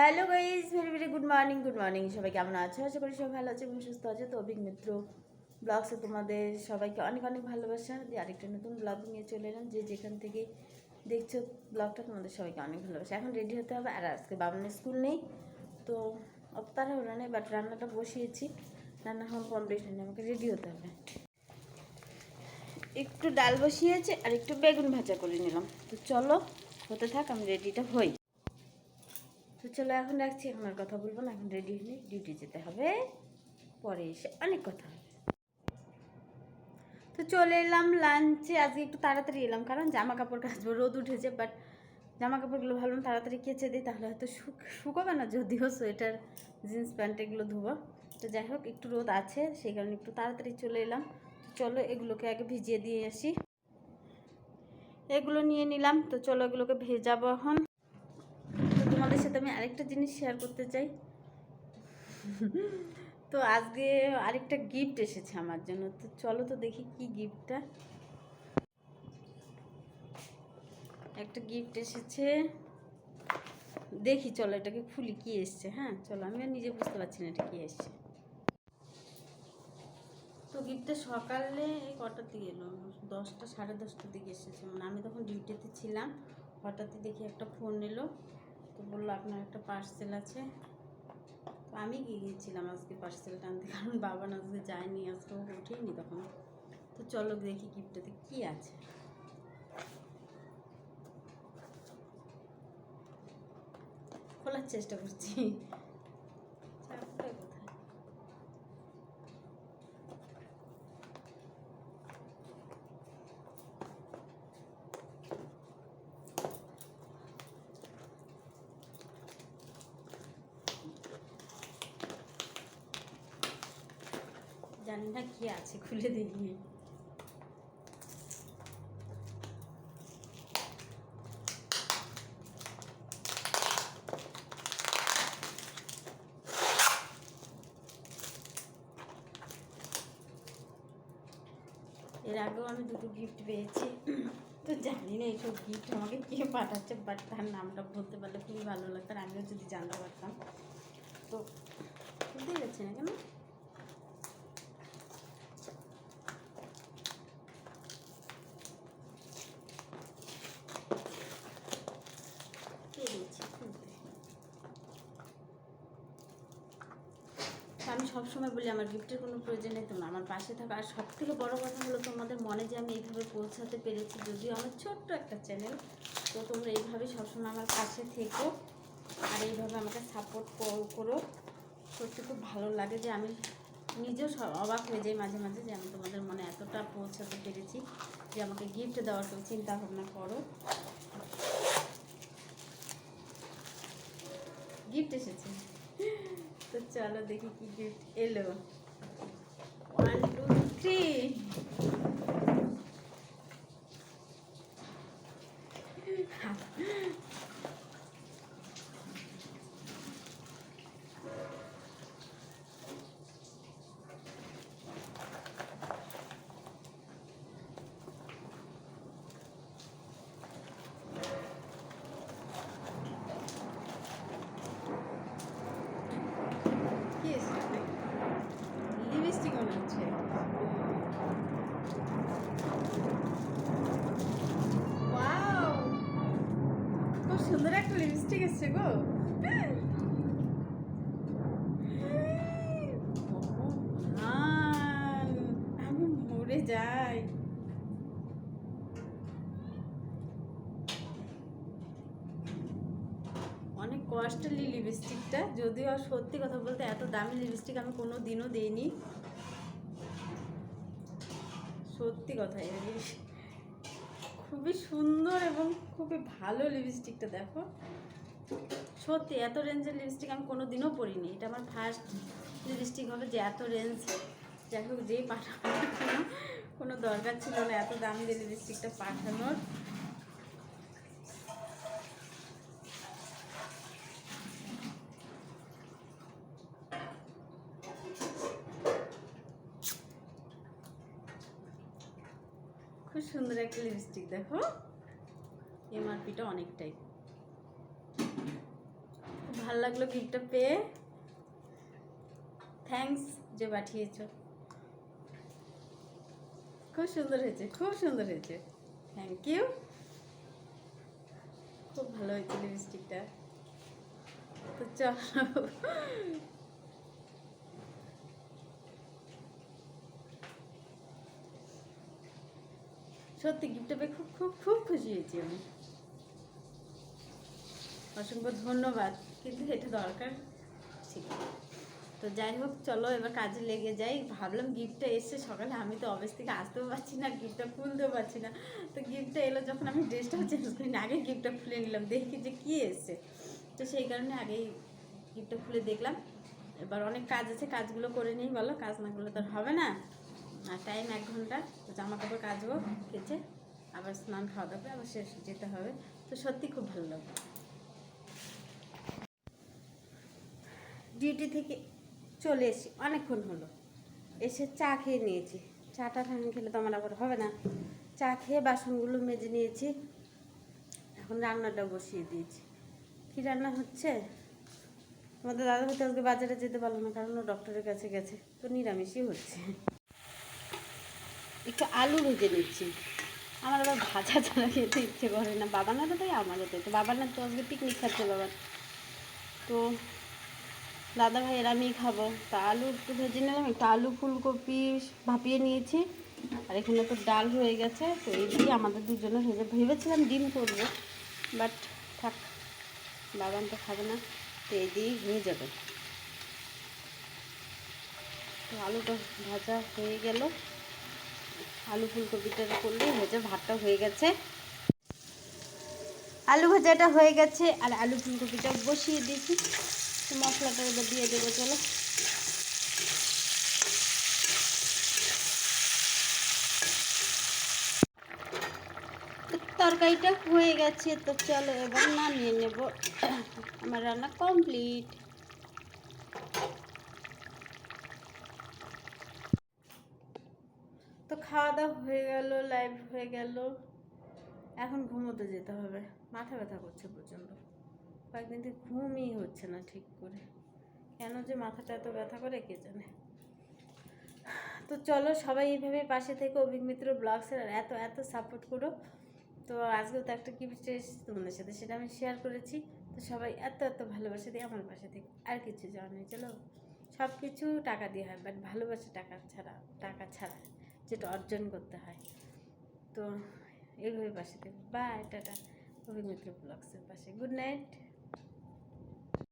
Hello guys very very good morning good morning সবাই কেমন আছো? আশা করি সবাই ভালো আছে এবং সুস্থ আছে। তো অভিক মিত্র ব্লগসে তোমাদের সবাইকে অনেক অনেক ভালোবাসা। দিয়ে আরেকটা নতুন ব্লগ নিয়ে চলে এলাম। যে যেখান থেকে দেখছ ব্লগটা তোমাদের সবাইকে অনেক ভালোবাসা। এখন রেডি হতে হবে। আর আজকে বাবানের স্কুল নেই, তো অত তাড়াহুড়া নেই বাট রান্নাটা বসিয়েছি। রান্না হওয়ার কমপ্লিট হয়নি আমাকে রেডি হতে হবে। একটু ডাল বসিয়েছে আর একটু বেগুন ভাজা করে নিলাম। তো চলো, হতে থাক, আমি রেডিটা হই। তো চলো এখন রাখছি এখন আর কথা বলব না, এখন রেডি হয়ে ডিউটি যেতে হবে। পরে এসে অনেক কথা তো চলে এলাম লাঞ্চে আজকে একটু তাড়াতাড়ি এলাম, কারণ জামা কাপড় কাচবো, রোদ উঠেছে বাট জামা কাপড়গুলো ভালো তাড়াতাড়ি কেচে দিই, তাহলে হয়তো শুক, শুকোবে না, যদিও সোয়েটার জিন্স প্যান্ট এগুলো ধোবো। তো যাই হোক, একটু রোদ আছে, সেই কারণে একটু তাড়াতাড়ি চলে এলাম। তো চলো এগুলোকে আগে ভিজিয়ে দিয়ে আসি। এগুলো নিয়ে নিলাম, তো চলো এগুলোকে ভেজাবো এখন। আমি আরেকটা জিনিস শেয়ার করতে চাই। তো আজকে আরেকটা গিফট এসেছে আমার জন্য। তো চলো তো দেখি কি গিফটটা একটা গিফট এসেছে। দেখি, চলো এটাকে খুলি, কি এসছে হ্যাঁ? চলো আমি আর নিজে বুঝতে পারছি না এটা কি এসছে। তো গিফটটা সকালে এই কটার দিকে এলো? দশটা, সাড়ে দশটার দিকে এসেছে। মানে আমি তখন ডিউটিতে ছিলাম। হঠাৎই দেখি একটা ফোন এলো। তো বলল, আপনার একটা পার্সেল আছে। তো আমি গিয়ে গিয়েছিলাম আজকে পার্সেলটা আনতে, কারণ বাবা না আজকে যায়নি, আজকে ও ওঠেইনি তখন। তো চলো দেখি গিফটটাতে কি আছে। খোলার চেষ্টা করছি। জানি না কি আছে, খুলে দেখি। এর আগেও আমি দুটো গিফট পেয়েছি। তো জানি না এইসব গিফট আমাকে কে পাঠাচ্ছে বাট তার নামটা বলতে পারলে খুবই ভালো লাগতো, আর আমিও যদি জানতে পারতাম। তো, বুঝতেই পারছি না কেন কে দিয়েছে খুলতে তো আমি সবসময় বলি, আমার গিফটের কোনো প্রয়োজন নেই তোমরা। আমার পাশে থাকো। আর সব থেকে বড়ো কথা হলো তোমাদের মনে যে আমি এইভাবে পৌঁছাতে পেরেছি, যদিও আমার ছোট্ট একটা চ্যানেল তো তোমরা এইভাবে সবসময় আমার পাশে থেকো আর এইভাবে আমাকে সাপোর্ট করো সত্যি খুব ভালো লাগে যে আমি নিজেও অবাক হয়ে যাই মাঝে মাঝে যে আমি তোমাদের মনে এতটা পৌঁছাতে পেরেছি যে আমাকে গিফট দেওয়ার কেউ চিন্তা ভাবনা করো। গিফট এসেছে। তো চলো দেখি কি গিফট এলো। ওয়ান টু থ্রি কি এসেছে লিপস্টিক মনে হচ্ছে ওয়াও খুব সুন্দর একটা লিপস্টিক এসেছে গো আমি মরে যাই অনেক কস্টলি লিপস্টিকটা যদিও আর সত্যি কথা বলতে এত দামি লিপস্টিক আমি কোনো দিনও দিইনি। সত্যি কথা এই খুবই সুন্দর এবং খুবই ভালো লিপস্টিকটা দেখো। সত্যি, এত রেঞ্জের লিপস্টিক আমি কোনো দিনও পরিনি। এটা আমার ফার্স্ট লিপস্টিক হবে যে এত রেঞ্জ যাই হোক, যেই পাঠানোর কোনো দরকার ছিল না, এত দাম দিয়ে লিপস্টিকটা পাঠানোর। খুব সুন্দর একটা লিপস্টিক দেখো। এমআরপিটা অনেকটাই। ভালো লাগল গিফটটা পেয়ে। থ্যাঙ্কস যে পাঠিয়েছ। খুব সুন্দর হয়েছে, খুব সুন্দর হয়েছে। থ্যাংক ইউ খুব ভালো হয়েছে লিপস্টিকটা তো চলো। সত্যি গিফটটা পেয়ে খুব খুব খুব খুশি হয়েছি আমি। অসংখ্য ধন্যবাদ। কিন্তু এটা দরকার। ছিল তো যাই হোক, চলো এবার কাজে লেগে যাই। ভাবলাম গিফটটা এসছে, সকালে আমি তো অফিস থেকে আসতেও পারছি না গিফটটা খুলতেও পারছি না। তো গিফটটা এলো যখন আমি ড্রেসটাও চেঞ্জ করি না আগে গিফটটা খুলে নিলাম, দেখি যে কী এসছে। তো সেই কারণে আগেই গিফটটা খুলে দেখলাম। এবার অনেক কাজ আছে, কাজগুলো করে নিই বলো, কাজ না করলে তো হবে না। আর টাইম এক ঘণ্টা, তো জামা কাপড় কাচবো, কেচে আবার স্নান খাওয়া দাওয়া আবার শেষ, যেতে হবে। তো সত্যি খুব ভালো লাগবে ডিউটি থেকে চলে এসেছি অনেকক্ষণ হলো। এসে চা খেয়ে নিয়েছি। চাটা ঠান্ডা খেলে তো আমার আবার হবে না। চা খেয়ে বাসনগুলো মেজে নিয়েছি। এখন রান্নাটা বসিয়ে দিয়েছি। কী রান্না হচ্ছে? আমাদের দাদা হয়তো আজকে বাজারে যেতে পারল না, কারণ ও ডক্টরের কাছে গেছে। তো নিরামিষই হচ্ছে। একটু আলু ভেজে নিচ্ছি। আমার আবার ভাজা ছাড়া খেতে ইচ্ছে করে না। বাবানারও তাই আমারও তাই তো বাবানার তো আজকে পিকনিক খাচ্ছে বাবার। তো দাদা ভাইয়ের আমি খাব। তা আলু একটু ভেজে নিলাম, একটু আলু ফুলকপি ভাপিয়ে নিয়েছি। আর এখানে তো ডাল হয়ে গেছে, তো এই দিয়ে আমাদের দুজনে ভেজে ভেবেছিলাম ডিম করব, বাট থাক বাবান তো খাবে না, তো এই দিয়েই হয়ে যাবে। তো আলুটা ভাজা হয়ে গেল। আলু ফুলকপিটা হয়ে যাবে ভাতটা হয়ে গেছে। আলু ভাজাটা হয়ে গেছে, আর আলু ফুলকপিটা বসিয়ে দিয়েছি। মশলাটা দিয়ে দেবো, চলো। তরকারিটা হয়ে গেছে, তো চলো এবার নামিয়ে নেব। আমার রান্না কমপ্লিট। তো খাওয়া দাওয়া হয়ে গেল লাইভ হয়ে গেল। এখন ঘুমোতে যেতে হবে। মাথা ব্যথা করছে প্রচণ্ড। কয়েকদিন থেকে ঘুমই হচ্ছে না ঠিক করে। কেন যে মাথাটা এত ব্যথা করে, কে জানে? তো চলো সবাই এইভাবে পাশে থেকে অভিক মিত্র ব্লগসের এত এত সাপোর্ট করো। তো আজকেও তো একটা গিফট এসেছি তোমাদের সাথে, সেটা আমি শেয়ার করেছি। তো সবাই এত এত ভালোবাসা দিয়ে আমার পাশে থেকে, আর কিছু যাওয়া নেই চলো। সব কিছু টাকা দিয়ে হয় বাট ভালোবাসা টাকা ছাড়া টাকা ছাড়া যেটা অর্জন করতে হয়। তো এইভাবে পাশে থেকে। Bye tata. অভিক মিত্র ব্লগসের পাশে। Good night